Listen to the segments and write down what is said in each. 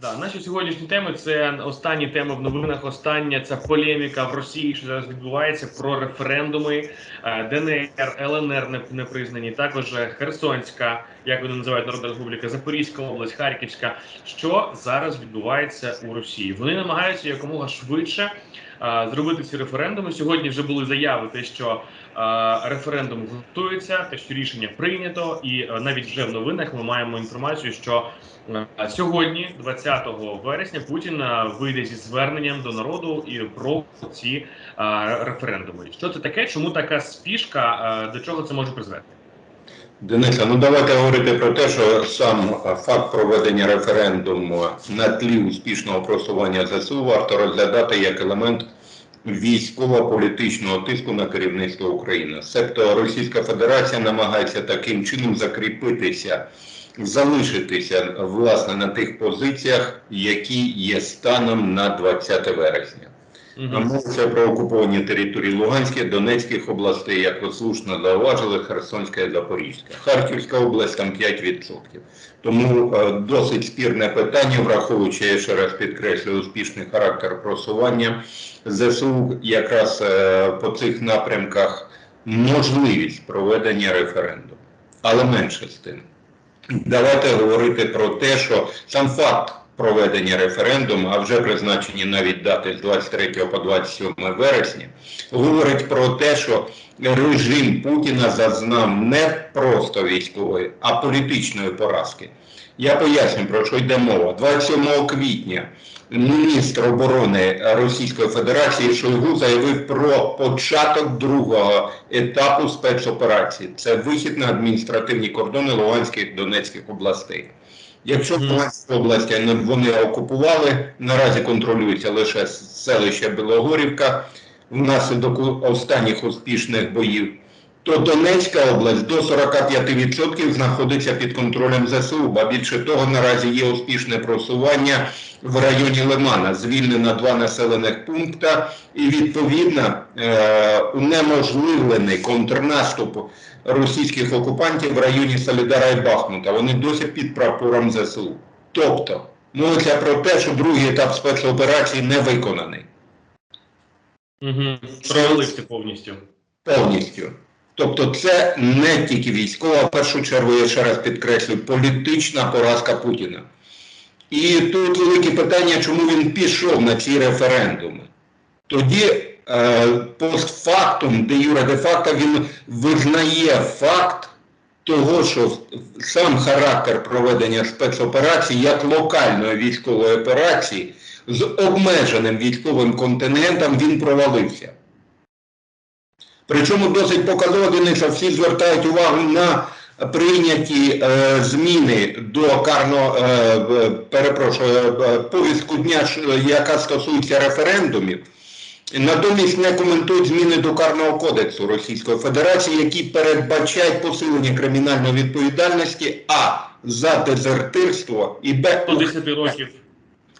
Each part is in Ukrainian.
Да, наші сьогоднішні теми це останні теми в новинах. Остання це полеміка в Росії, що зараз відбувається про референдуми е, ДНР, ЛНР не, признані. Також е, Херсонська, як вони називають Народна Республіка, Запорізька область, Харківська. Що зараз відбувається у Росії? Вони намагаються якомога швидше зробити ці референдуми. Сьогодні вже були заяви, те, що е, референдум готується, те, що рішення прийнято, і е, навіть вже в новинах ми маємо інформацію, що Е, Сьогодні, 20 вересня, Путін е, вийде зі зверненням до народу і про ці е, референдуми. Що це таке? Чому така спішка? Е, До чого це може призвести? Дениса, ну давайте говорити про те, що сам факт проведення референдуму на тлі успішного просування ЗСУ варто розглядати як елемент військово-політичного тиску на керівництво України. Себто Російська Федерація намагається таким чином закріпитися, залишитися власне на тих позиціях, які є станом на 20 вересня. Мовиться про окуповані території Луганської, Донецьких областей, як ви слушно зауважили, Херсонська і Запорізька. Харківська область там 5%. Тому е, досить спірне питання, враховуючи, я ще раз підкреслюю, успішний характер просування ЗСУ якраз е, по цих напрямках можливість проведення референдуму. Але менше з тим. Давайте говорити про те, що сам факт проведення референдуму, а вже призначені навіть дати з 23 по 27 вересня, говорить про те, що режим Путіна зазнав не просто військової, а політичної поразки. Я поясню, про що йде мова. 27 квітня міністр оборони Російської Федерації Шойгу заявив про початок другого етапу спецоперації. Це вихід на адміністративні кордони Луганських Донецьких областей. Якщо Мгм. Луганська область е, вони окупували, наразі контролюється лише селище Білогорівка внаслідок останніх успішних боїв, то Донецька область до 45% знаходиться під контролем ЗСУ, ба більше того, наразі є успішне просування в районі Лимана, звільнено два населених пункта, і відповідно е, унеможливлений контрнаступ російських окупантів в районі Солідара і Бахмута. Вони досі під прапором ЗСУ. Тобто, мовиться про те, що другий етап спецоперації не виконаний Угу. Провалився повністю. повністю. Тобто, це не тільки військова, в першу чергу, я ще раз підкреслюю, політична поразка Путіна. І тут велике питання, чому він пішов на ці референдуми. Тоді постфактум, де юре де факто, він визнає факт того, що сам характер проведення спецоперації як локальної військової операції з обмеженим військовим контингентом він провалився. Причому досить показово, Дениса, всі звертають увагу на прийняті е, зміни до карно, е, е, перепрошую, е, повістку дня, яка стосується референдумів. Натомість не коментують зміни до Карного кодексу Російської Федерації, які передбачають посилення кримінальної відповідальності А за дезертирство і Б До 10 років.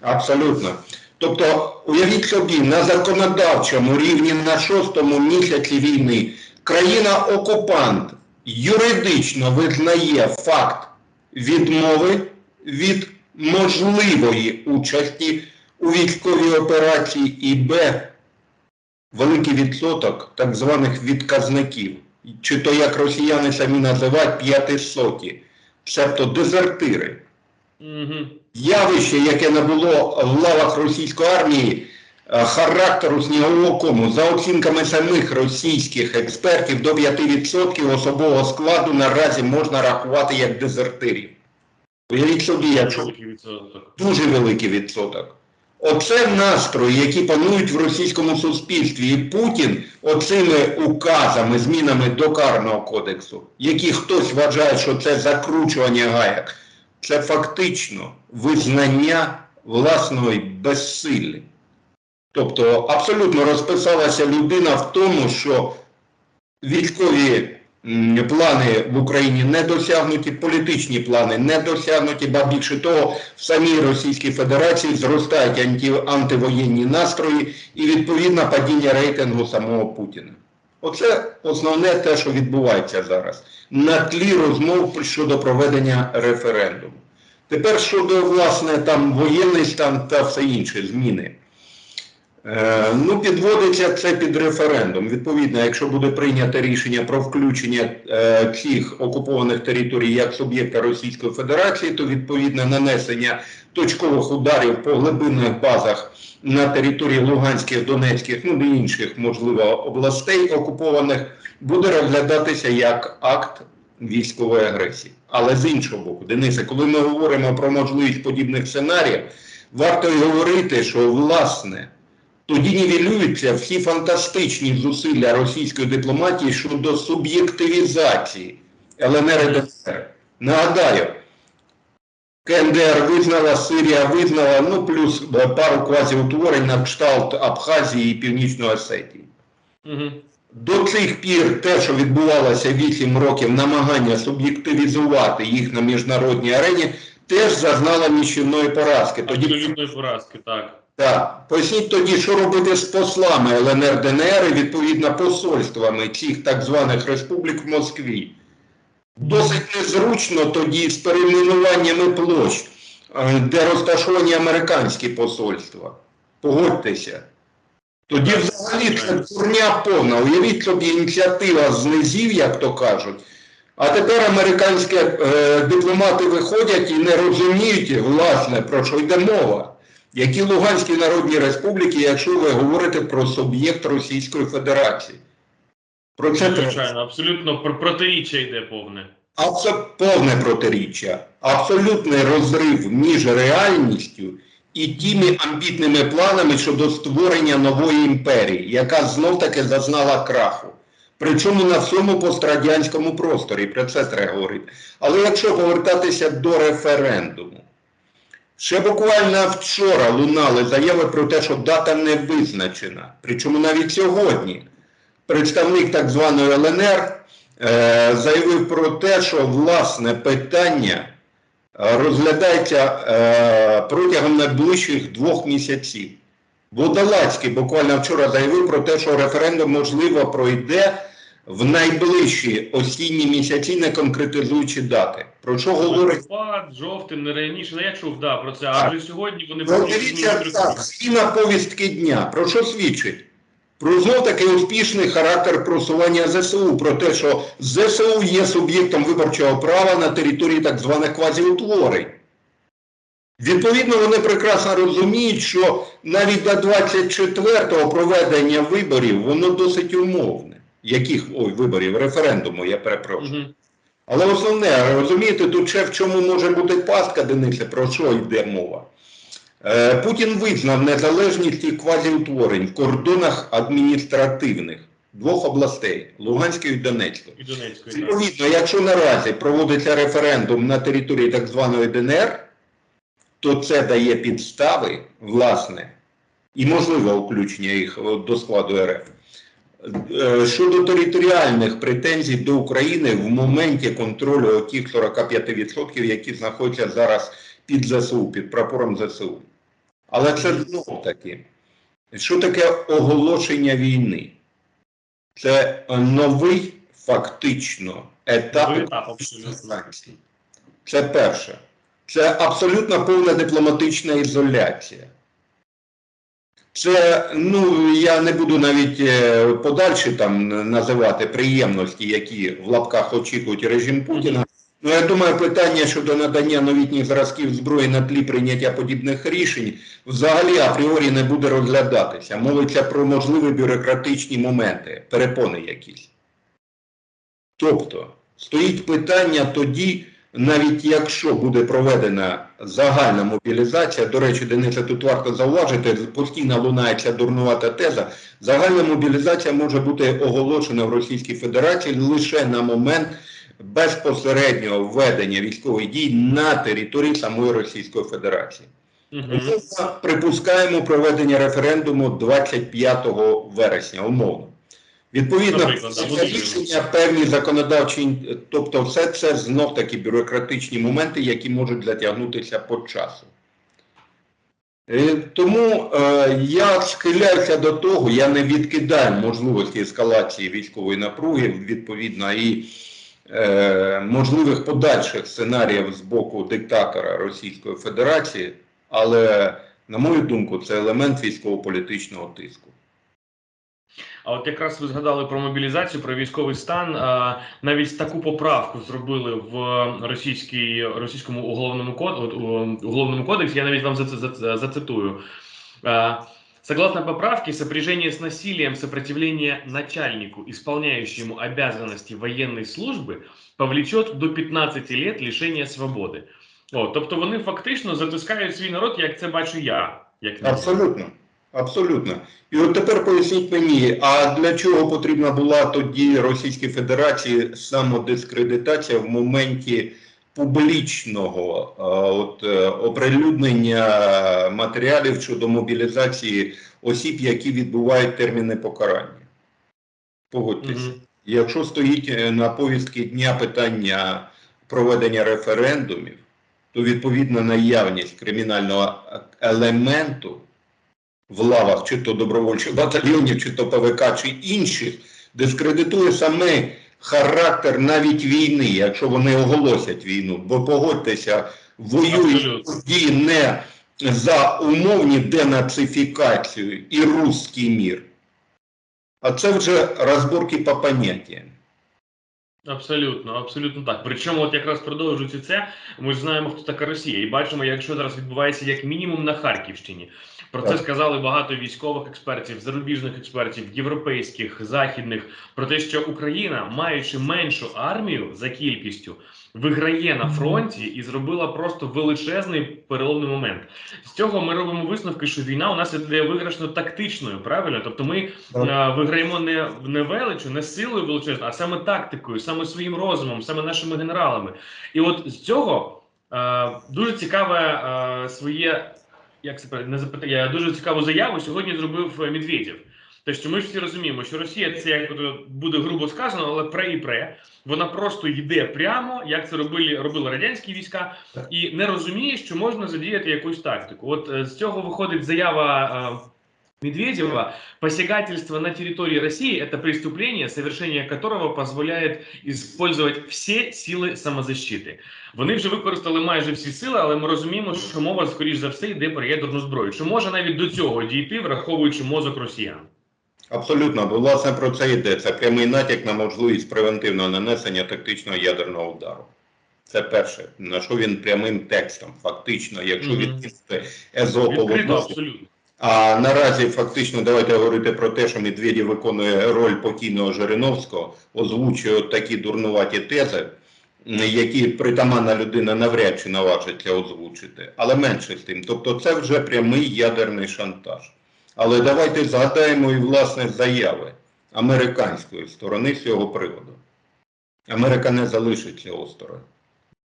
Абсолютно. Тобто, уявіть собі, на законодавчому рівні на шостому місяці війни країна-окупант юридично визнає факт відмови від можливої участі у військовій операції і Б великий відсоток так званих відказників, чи то як росіяни самі називають п'ятисоті, себто дезертири Угу. явище, яке набуло в лавах російської армії е, характеру снігового кому, за оцінками самих російських експертів, до 5% особового складу наразі можна рахувати як дезертирів. Уявіть собі, Великий відсоток. дуже великий відсоток. Оце настрої, які панують в російському суспільстві. І Путін оцими указами, змінами до Карного кодексу, які хтось вважає, що це закручування гаяк, це фактично визнання власної безсилля. Тобто абсолютно розписалася людина в тому, що військові плани в Україні не досягнуті, політичні плани не досягнуті, ба більше того, в самій Російській Федерації зростають анті, антивоєнні настрої і відповідно падіння рейтингу самого Путіна. Оце основне те, що відбувається зараз на тлі розмов щодо проведення референдуму. Тепер щодо власне там воєнний стан та все інше зміни. Е, ну, підводиться це під референдум. Відповідно, якщо буде прийнято рішення про включення е, цих окупованих територій як суб'єкта Російської Федерації, то відповідно нанесення точкових ударів по глибинних базах на території Луганських, Донецьких, ну і інших, можливо, областей окупованих, буде розглядатися як акт військової агресії. Але з іншого боку, Денисе, коли ми говоримо про можливість подібних сценаріїв, варто й говорити, що власне тоді нівелюються всі фантастичні зусилля російської дипломатії щодо суб'єктивізації ЛНР і ДНР. Нагадаю, КНДР визнала, Сирія визнала, ну плюс е, пару квазіутворень на кшталт Абхазії і Північної Осетії. Угу. До цих пір те, що відбувалося 8 років, намагання суб'єктивізувати їх на міжнародній арені, теж зазнала нищівної поразки. Тоді поразки, так. Так, поясніть тоді, що робити з послами ЛНР ДНР і відповідно посольствами цих так званих республік в Москві. Досить незручно тоді з перейменуваннями площ, е, де розташовані американські посольства. Погодьтеся. Тоді взагалі це дурня повна. Уявіть собі ініціатива з низів, як то кажуть. А тепер американські е, дипломати виходять і не розуміють, власне, про що йде мова. Які Луганські Народні Республіки, якщо ви говорите про суб'єкт Російської Федерації? Про це. Звичайно, абсолютно про- протиріччя йде повне. Абсо- повне протиріччя, абсолютний розрив між реальністю і тими амбітними планами щодо створення нової імперії, яка знов таки зазнала краху. Причому на всьому пострадянському просторі, про це треба говорити. Але якщо повертатися до референдуму, ще буквально вчора лунали заяви про те, що дата не визначена. Причому навіть сьогодні представник так званої ЛНР е, заявив про те, що власне питання е, розглядається е, протягом найближчих двох місяців. Водолацький буквально вчора заявив про те, що референдум можливо пройде в найближчі осінні місяці, не конкретизуючи дати. Про що говорить Листопад, жовтень, не раніше. Ну, я чув, да, про це. А вже сьогодні вони Ну, дивіться так, зміна повістки дня. Про що свідчить? Про знов таки успішний характер просування ЗСУ, про те, що ЗСУ є суб'єктом виборчого права на території так званих квазіутворень. Відповідно, вони прекрасно розуміють, що навіть до 24-го проведення виборів воно досить умовне. Яких ой, виборів, референдуму, я перепрошую. Мгм. Але основне, розумієте, тут ще в чому може бути пастка, Денисе, про що йде мова? Е, Путін визнав незалежність і квазіутворень в кордонах адміністративних двох областей Луганської і Донецької. І Донецької. Відповідно, якщо наразі проводиться референдум на території так званої ДНР, то це дає підстави, власне, і можливе включення їх до складу РФ. Е, Щодо територіальних претензій до України в моменті контролю тих 45%, які знаходяться зараз під ЗСУ, під прапором ЗСУ. Але це знову таки, що таке оголошення війни? Це новий фактично етап санкцій. Це перше. Це абсолютно повна дипломатична ізоляція. Це, ну, я не буду навіть е, подальші там називати приємності, які в лапках очікують режим Путіна. Ну, я думаю, питання щодо надання новітніх зразків зброї на тлі прийняття подібних рішень взагалі апріорі не буде розглядатися. Мовиться про можливі бюрократичні моменти, перепони якісь. Тобто, стоїть питання тоді, навіть якщо буде проведена загальна мобілізація, до речі, Денисе, тут варто зауважити, постійно лунається дурнувата теза, загальна мобілізація може бути оголошена в Російській Федерації лише на момент безпосереднього введення військових дій на території самої Російської Федерації. Ми припускаємо проведення референдуму 25 вересня, умовно. Відповідно, це рішення, певні законодавчі, тобто все це знов таки бюрократичні моменти, які можуть затягнутися по часу. Е, Тому е, я схиляюся до того, я не відкидаю можливості ескалації військової напруги, відповідно, і е, можливих подальших сценаріїв з боку диктатора Російської Федерації, але, на мою думку, це елемент військово-політичного тиску. А от якраз ви згадали про мобілізацію, про військовий стан. Навіть таку поправку зробили в російській російському уголовному код, уголовному кодексі. Я навіть вам зац- зац- зацитую. Согласно поправке, сопряжение с насилием, сопротивление начальнику, исполняющему обязанности военной службы, повлечет до 15 лет лишения свободи. О, тобто вони фактично затискають свій народ, як це бачу я. Як Абсолютно. Абсолютно. І от тепер поясніть мені, а для чого потрібна була тоді Російській Федерації самодискредитація в моменті публічного е, от, е, оприлюднення матеріалів щодо мобілізації осіб, які відбувають терміни покарання? Погодьтеся. Мгм. Якщо стоїть е, на повістки дня питання проведення референдумів, то відповідна наявність кримінального елементу в лавах чи то добровольчих батальйонів, чи то ПВК, чи інших, дискредитує саме характер навіть війни, якщо вони оголосять війну. Бо погодьтеся, воюють тоді не за умовні денацифікацію і русський мір, а це вже розборки по поняттям. Абсолютно, абсолютно так. Причому, от якраз продовжуючи це, ми ж знаємо, хто така Росія, і бачимо, якщо зараз відбувається як мінімум на Харківщині. Про це сказали багато військових експертів, зарубіжних експертів, європейських, західних, про те, що Україна, маючи меншу армію за кількістю, виграє на фронті і зробила просто величезний переломний момент. З цього ми робимо висновки, що війна у нас іде виграшно тактичною, правильно? Тобто ми Так. Е, виграємо не, не величу, не силою величезною, а саме тактикою, саме своїм розумом, саме нашими генералами. І от з цього е, дуже цікаве е, своє, як це не запитання, дуже цікаву заяву сьогодні зробив Медведєв. Те, що ми ж всі розуміємо, що Росія це як буде грубо сказано, але пре і пре. Вона просто йде прямо, як це робили, робили радянські війська, і не розуміє, що можна задіяти якусь тактику. От е, з цього виходить заява е, Медведева, посягательство на территории России – это преступление, совершение которого позволяет использовать всі сили самозащити. Вони вже використали майже всі сили, але ми розуміємо, що мова, скоріш за все, йде про ядерну зброю. Чи може навіть до цього дійти, враховуючи мозок росіян? Абсолютно, бо власне про це йдеться. Прямий натяк на можливість превентивного нанесення тактичного ядерного удару. Це перше, на що він прямим текстом, фактично, якщо Мгм. відкинути езопову. А наразі фактично давайте говорити про те, що Медведєв виконує роль покійного Жириновського, озвучує такі дурнуваті тези, які притаманна людина навряд чи наважиться озвучити. Але менше з тим. Тобто це вже прямий ядерний шантаж. Але давайте згадаємо і власне заяви американської сторони з цього приводу. Америка не залишиться осторонь.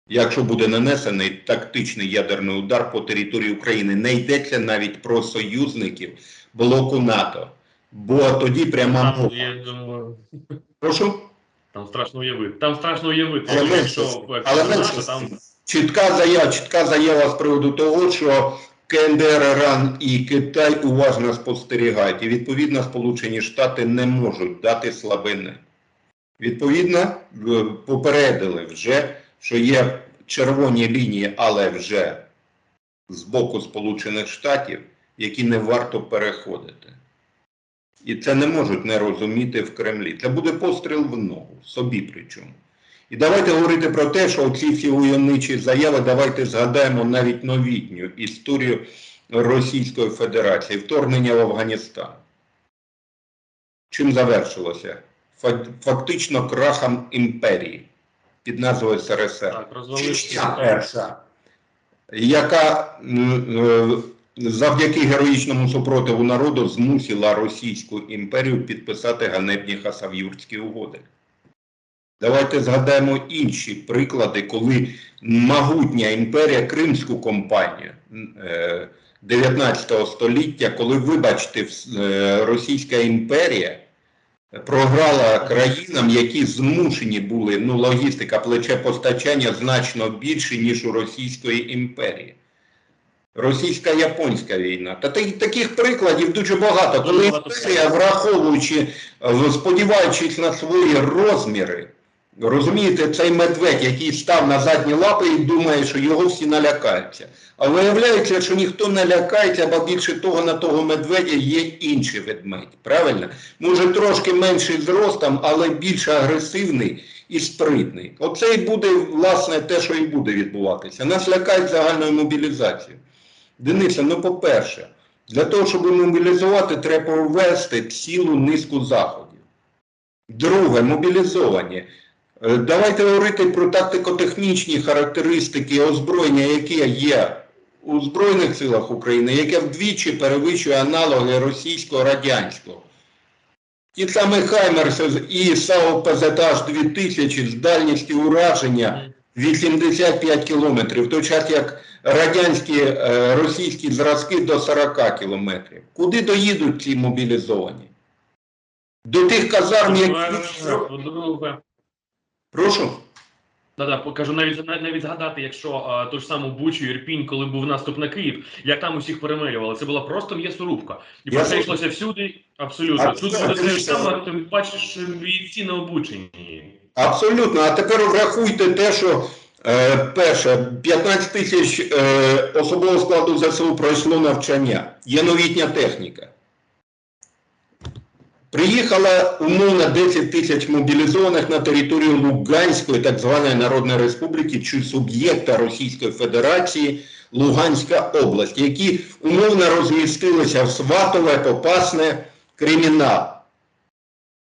Якщо буде нанесений тактичний ядерний удар по території України, не йдеться навіть про союзників блоку НАТО. Бо тоді пряма мова. я думаю, Прошу, там страшно уявити. Там страшно уявити, Але що але там чітка заява, чітка заява з приводу того, що КНДР, Іран і Китай уважно спостерігають. І відповідно Сполучені Штати не можуть дати слабини. Відповідно, попередили вже, що є червоні лінії, але вже з боку Сполучених Штатів, які не варто переходити. І це не можуть не розуміти в Кремлі. Це буде постріл в ногу, собі причому. І давайте говорити про те, що ці всі уявничі заяви, давайте згадаємо навіть новітню історію Російської Федерації, вторгнення в Афганістан. Чим завершилося? Фактично крахом імперії під назвою СРСР. Чечня перша, яка е, завдяки героїчному супротиву народу змусила Російську імперію підписати ганебні хасавюртські угоди. Давайте згадаємо інші приклади, коли могутня імперія Кримську компанію е, 19 століття, коли, вибачте, е, Російська імперія програла країнам, які змушені були, ну, логістика, плече постачання значно більше, ніж у Російської імперії. Російсько-японська війна. Та та- таких прикладів дуже багато. Коли імперія, враховуючи, е, сподіваючись на свої розміри, Розумієте, цей медведь, який став на задні лапи і думає, що його всі налякаються. А виявляється, що ніхто не лякається, бо більше того на того медведя є інший ведмедь. Правильно? Може трошки менший зростом, але більш агресивний і спритний. Оце і буде, власне, те, що і буде відбуватися. Нас лякають загальною мобілізацією. Денисе, ну по-перше, для того, щоб мобілізувати, треба провести цілу низку заходів. Друге, мобілізовані. Е, Давайте говорити про тактико-технічні характеристики озброєння, яке є у Збройних силах України, яке вдвічі перевищує аналоги російського радянського. Ті самі Хаймерс і САУ ПЗТАЖ 2000 з дальністю ураження 85 кілометрів, в той час як радянські е, російські зразки до 40 кілометрів. Куди доїдуть ці мобілізовані? До тих казарм, які. Прошу. Да-да, покажу навіть навіть згадати, якщо а, ту ж саму Бучу Ірпінь, коли був наступ на Київ, як там усіх перемелювали, це була просто м'ясорубка. І про це йшлося всюди. Абсолютно. А Тут буде те ж саме, ти бачиш бійці на обученні. Абсолютно. А тепер врахуйте те, що е, перше, 15 тисяч е, особового складу ЗСУ пройшло навчання. Є новітня техніка. Приїхала умовно 10 тисяч мобілізованих на територію Луганської, так званої Народної Республіки, чи суб'єкта Російської Федерації Луганська область, які умовно розмістилися в Сватове, Попасне, Кримінал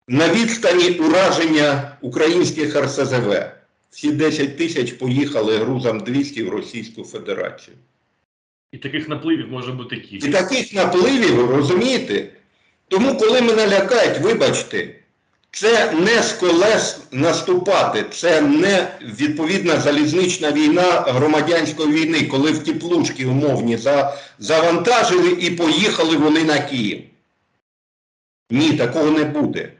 на відстані ураження українських РСЗВ. Всі 10 тисяч поїхали грузом 200 в Російську Федерацію. І таких напливів може бути І таких напливів, розумієте? Тому, коли мене лякають, вибачте, це не з колес наступати, це не відповідна залізнична війна громадянської війни, коли в теплушки умовні завантажили і поїхали вони на Київ. Ні, такого не буде.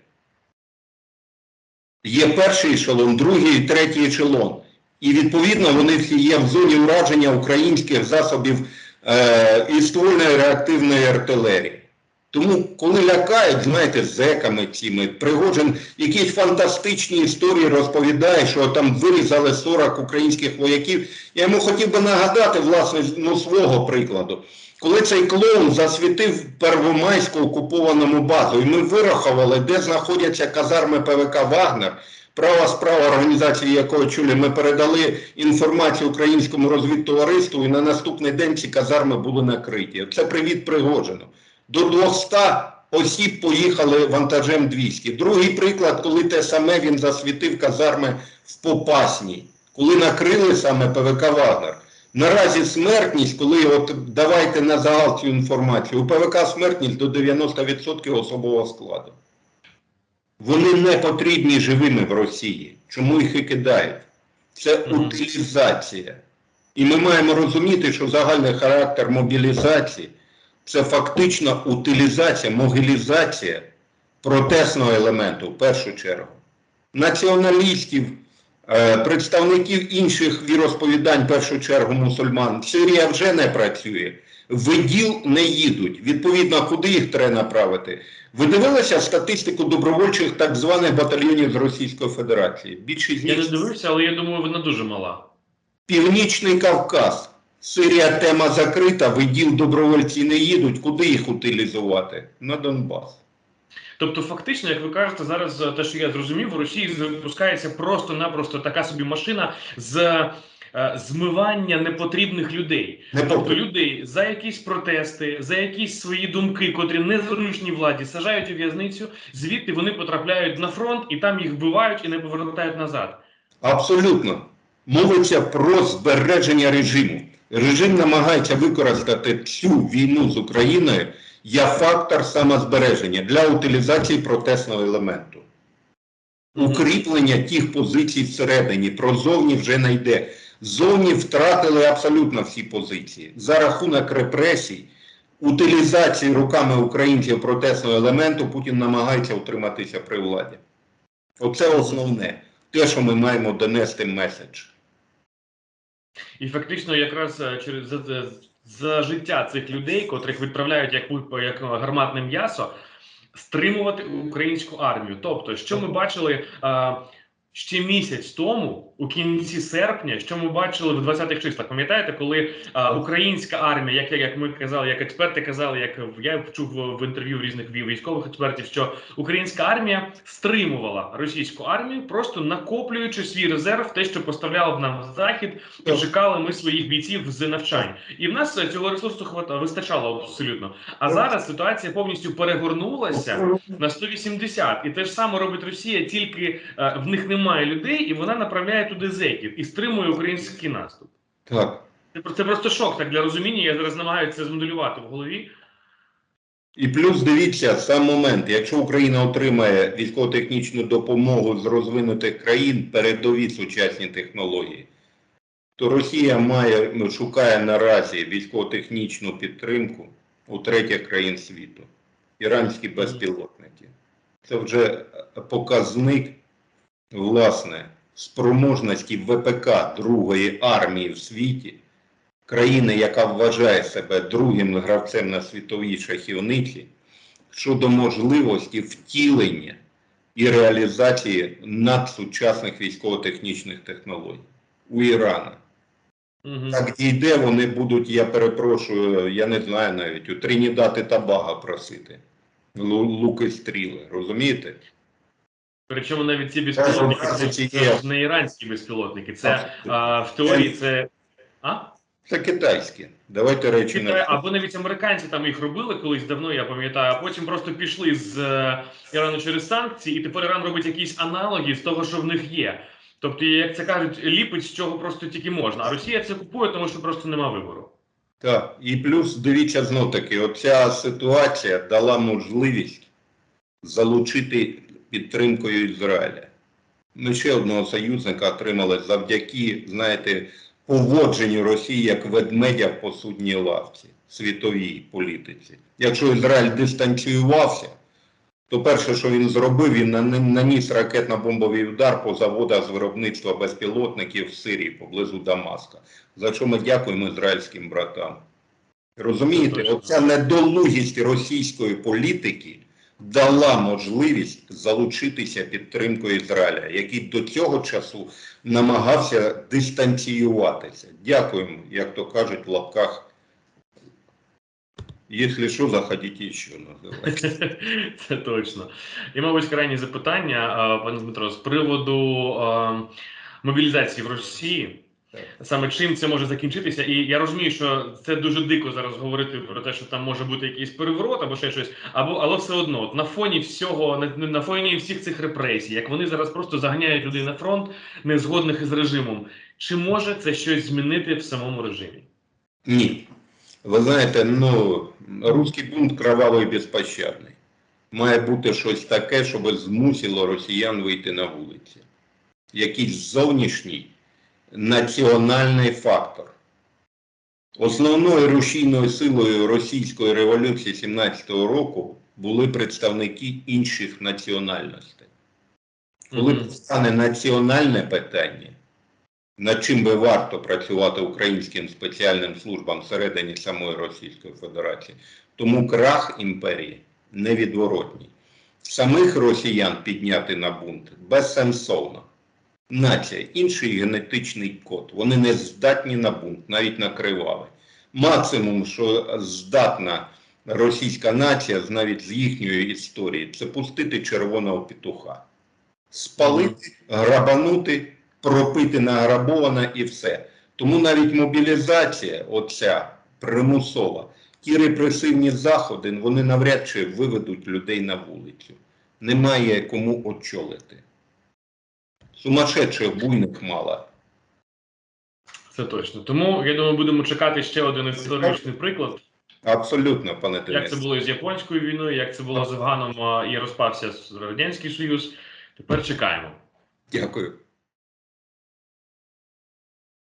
Є перший ешелон, другий третій ешелон. І відповідно вони всі є в зоні ураження українських засобів е, і ствольної реактивної артилерії. Тому, коли лякають, знаєте, зеками цими, Пригожин якісь фантастичні історії розповідає, що там вирізали 40 українських вояків. Я йому хотів би нагадати, власне, ну, свого прикладу. Коли цей клоун засвітив Первомайську окупованому базу, і ми вирахували, де знаходяться казарми ПВК Вагнер, права справа організації, якої чули, ми передали інформацію українському розвідтовариству, і на наступний день ці казарми були накриті. Це привіт Пригожину. До 200 осіб поїхали вантажем 200. Другий приклад, коли те саме він засвітив казарми в Попасній, коли накрили саме ПВК Вагнер. Наразі смертність, коли от давайте на загал цю інформацію, у ПВК смертність до 90% особового складу. Вони не потрібні живими в Росії. Чому їх і кидають? Це утилізація. І ми маємо розуміти, що загальний характер мобілізації це фактично утилізація, могилізація протестного елементу в першу чергу. Націоналістів, е, представників інших віросповідань, в першу чергу мусульман. Сирія вже не працює. В іділ не їдуть. Відповідно, куди їх треба направити? Ви дивилися статистику добровольчих так званих батальйонів з Російської Федерації? Більшість Я не дивився, але я думаю, вона дуже мала. Північний Кавказ. Сирія тема закрита, в іділ добровольці не їдуть. Куди їх утилізувати? На Донбас. Тобто, фактично, як ви кажете, зараз е, те, що я зрозумів, в Росії запускається просто-напросто така собі машина з е, змивання непотрібних людей. Не Тобто людей за якісь протести, за якісь свої думки, котрі незручні владі, сажають у в'язницю, звідти вони потрапляють на фронт і там їх вбивають і не повертають назад. Абсолютно. Мовиться про збереження режиму. Режим намагається використати цю війну з Україною як фактор самозбереження для утилізації протестного елементу. Укріплення тих позицій всередині. Про зовні вже не йде. Зовні втратили абсолютно всі позиції. За рахунок репресій, утилізації руками українців протестного елементу Путін намагається утриматися при владі. Оце основне. Те, що ми маємо донести меседж. І фактично, якраз е, через за, за, життя цих людей, котрих відправляють як, як гарматне м'ясо, стримувати українську армію. Тобто, що ми бачили. е, ще місяць тому, у кінці серпня, що ми бачили в 20-х числах. Пам'ятаєте, коли а, українська армія, як, як ми казали, як експерти казали, як я чув в інтерв'ю різних вій- військових експертів, що українська армія стримувала російську армію, просто накоплюючи свій резерв, те, що поставляв нам захід, і чекали ми своїх бійців з навчань. І в нас цього ресурсу хвата вистачало абсолютно. А зараз ситуація повністю перегорнулася на 180. І те ж саме робить Росія, тільки е, в них немає людей, і вона направляє туди зеків і стримує український наступ. Так. Це, це просто шок так для розуміння. Я зараз намагаюся це змоделювати в голові. І плюс дивіться сам момент, якщо Україна отримає військово-технічну допомогу з розвинутих країн, передові сучасні технології, то Росія має ну, шукає наразі військово-технічну підтримку у третіх країн світу. Іранські безпілотники. Це вже показник власне спроможності ВПК другої армії в світі країни, яка вважає себе другим гравцем на світовій шахівниці, щодо можливості втілення і реалізації надсучасних військово-технічних технологій у Ірана. Угу. Так дійде, вони будуть, я перепрошую, я не знаю навіть, у Тринідад і Табага просити. Лу- Луки стріли, розумієте? Причому навіть ці безпілотники Це не іранські безпілотники. Це а, в теорії це. А? Це китайські. Давайте речі Китай, на або навіть американці там їх робили колись давно, я пам'ятаю, а потім просто пішли з е, Ірану через санкції, і тепер Іран робить якісь аналоги з того, що в них є. Тобто, як це кажуть, ліпить з чого просто тільки можна. А Росія це купує, тому що просто нема вибору. Так, і плюс дивіться знов таки, оця ситуація дала можливість залучити підтримкою Ізраїля. Ми ще одного союзника отримали завдяки, знаєте, поводженню Росії як ведмедя в посудній лавці світовій політиці. Якщо Ізраїль дистанціювався, то перше, що він зробив, він наніс ракетно-бомбовий удар по заводах з виробництва безпілотників в Сирії поблизу Дамаска, за що ми дякуємо ізраїльським братам. Розумієте, оця недолугість російської політики дала можливість залучитися підтримкою Ізраїля, який до цього часу намагався дистанціюватися. Дякуємо, як то кажуть в лапках. Якщо що, заходіть ще називається. Це точно. І, мабуть, крайні запитання, пане Дмитро, з приводу мобілізації в Росії. Саме чим це може закінчитися, і я розумію, що це дуже дико зараз говорити про те, що там може бути якийсь переворот або ще щось, або але все одно на фоні всього, на, на фоні всіх цих репресій, як вони зараз просто заганяють людей на фронт, незгодних із режимом. Чи може це щось змінити в самому режимі? Ні. Ви знаєте, ну, руський бунт кровавий безпощадний. Має бути щось таке, щоб змусило росіян вийти на вулиці. Якийсь зовнішній національний фактор. Основною рушійною силою російської революції 17-го року були представники інших національностей. Коли Мгм. стане національне питання, над чим би варто працювати українським спеціальним службам всередині самої Російської Федерації, тому крах імперії невідворотній. Самих росіян підняти на бунт безсенсовно. Нація, інший генетичний код. Вони не здатні на бунт, навіть на кривавий. Максимум, що здатна російська нація, навіть з їхньої історії, це пустити червоного петуха. Спалити, грабанути, пропити награбоване і все. Тому навіть мобілізація, оця примусова, ті репресивні заходи, вони навряд чи виведуть людей на вулицю. Немає кому очолити. Сумасшедших буйних мало. Це точно. Тому я думаю, будемо чекати ще один історичний приклад. Абсолютно, пане Як це було з японською війною, як це було з Афганом і розпався Радянський Союз. Тепер чекаємо. Дякую.